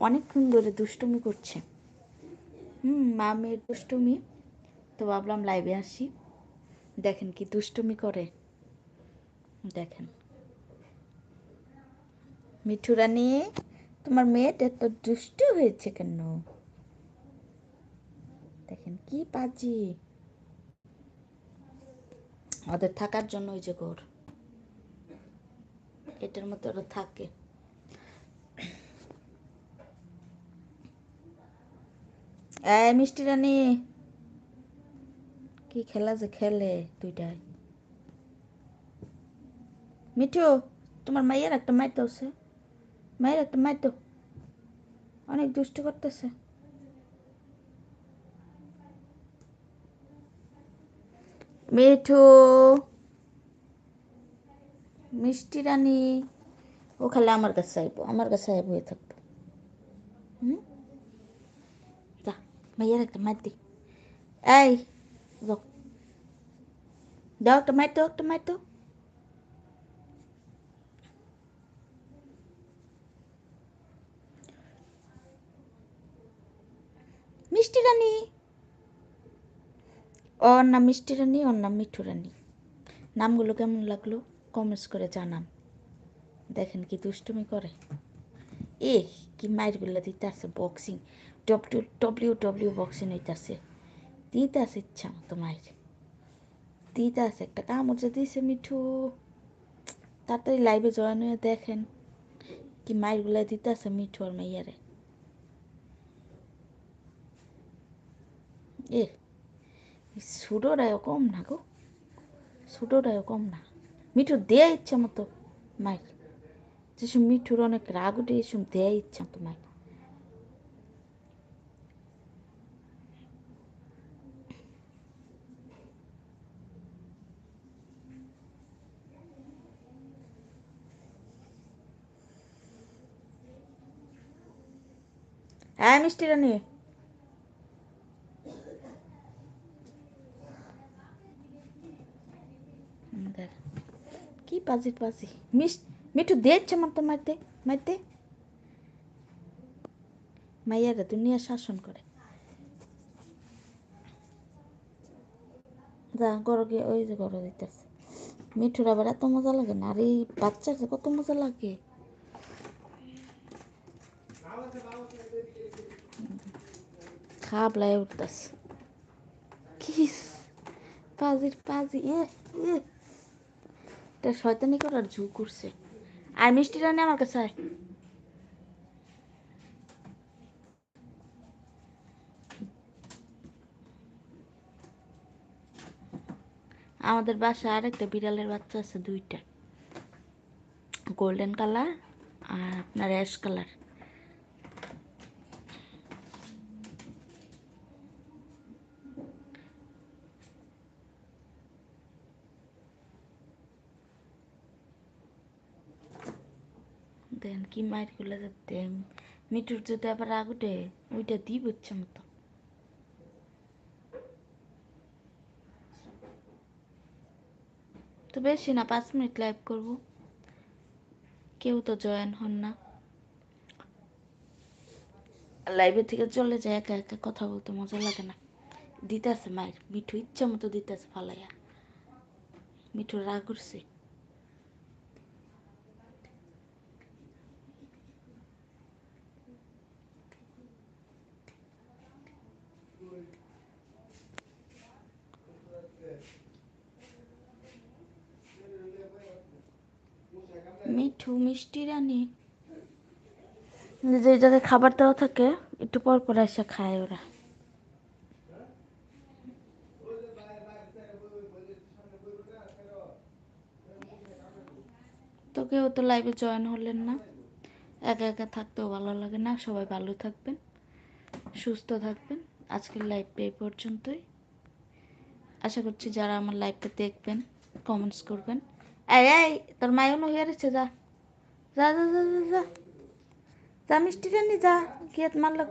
অনেকক্ষণ ধরে দুষ্টুমি করছে। হুম, মা মেয়ের দুষ্টুমি। তো ভাবলাম লাইভে আসি। দেখেন কি দুষ্টুমি করে। দেখেন। মিঠু রানী, তোমার মেয়েটা তো দুষ্টু হয়েছে কেন? দেখেন কি পাজি। ওদের থাকার জন্য ওই যে ঘর। এটার মধ্যে ওরা থাকে। এই মিষ্টি রানী, কি খেলা যে খেলে দুইটাই? মিঠু, তোমার মাইয়ের একটা মাইর আছে। মায়ের একটা দাও অনেক দুষ্ট করতেছে। মিঠু, মিষ্টি রানী, ও খালি আমার কাছে আইব, আমার কাছে আইব, হয়ে থাকব। হুম? দাও একটা মার দাও একটা মার দাও মিষ্টি রানী ওর নাম মিষ্টি রানী ওর নাম মিঠু রানী নামগুলো কেমন লাগল কমেন্টস করে জানান দেখেন কি দুষ্টুমি করে এ কি মায়ের মায়েরগুলো দিতে আছে boxing W W W boxing হইতাছে দিতে আছে ইচ্ছা মতো মায়ের দিতে একটা কামড় দিছে মিঠু। তাড়াতাড়ি লাইভে জয়েন হয়ে দেখেন কি মায়েরগুলো দিতে আছে মিঠু আর মাইয়ারে। এ সুডোরায়ও কম না গো। সুডোরায়ও কম না। মিঠু দেয়া ইচ্ছা মতো মায়ের যেসব মিঠুর অনেক রাগ উঠে, এসব দেয়া ইচ্ছা মতো মায়ের হ্যাঁ মিষ্টি রানী। কি পাজি পাজি মিঠু দেখছে মতো মারতে মারতে মাইয়ারা দুনিয়া শাসন করে। যা, গরো গিয়ে ওই যে গরো দিতেছে। মিঠুর আবার এত মজা লাগে না? আর এই বাচ্চাকে কত মজা লাগে। খাবলায় উঠতেছে কি পাজির পাজি এটা শয়তানি করার ঝুঁক করছে আর মিষ্টি রানী আমার কাছে আয় আমাদের বাসায় আরেকটা বিড়ালের বাচ্চা আছে দুইটা গোল্ডেন কালার আর আপনার অ্যাশ কালার দেন, কি মায়েরগুলো যাতে মিঠুর যদি আবার উঠে, ওইটা দিব ইচ্ছে মতো। তো বেশি না, পাঁচ মিনিট লাইভ করব। কেউ তো জয়েন হন না। লাইভে থেকে চলে যায়, একা একা কথা বলতে মজা লাগে না। দিতে আছে মায়ের মিঠু ইচ্ছা মতো দিতে আছে ফালাইয়া। মিঠুর রাগ উঠছে। মিঠু মিষ্টি রানী। যে জায়গায় খাবার দেওয়া থাকে একটু পর পর এসে খায় ওরা। তো কেউ তো লাইভে জয়েন হলেন না। একা একা থাকতেও ভালো লাগে না। সবাই ভালো থাকবেন সুস্থ থাকবেন। আজকের লাইভ এই পর্যন্তই। আশা করছি যারা আমার লাইভটা দেখবেন কমেন্টস করবেন। এই এই তোর মায়ও হয়ে রয়েছে যা যা যা যা যা যা যা মিষ্টি রানি যা গিয়ে মারলা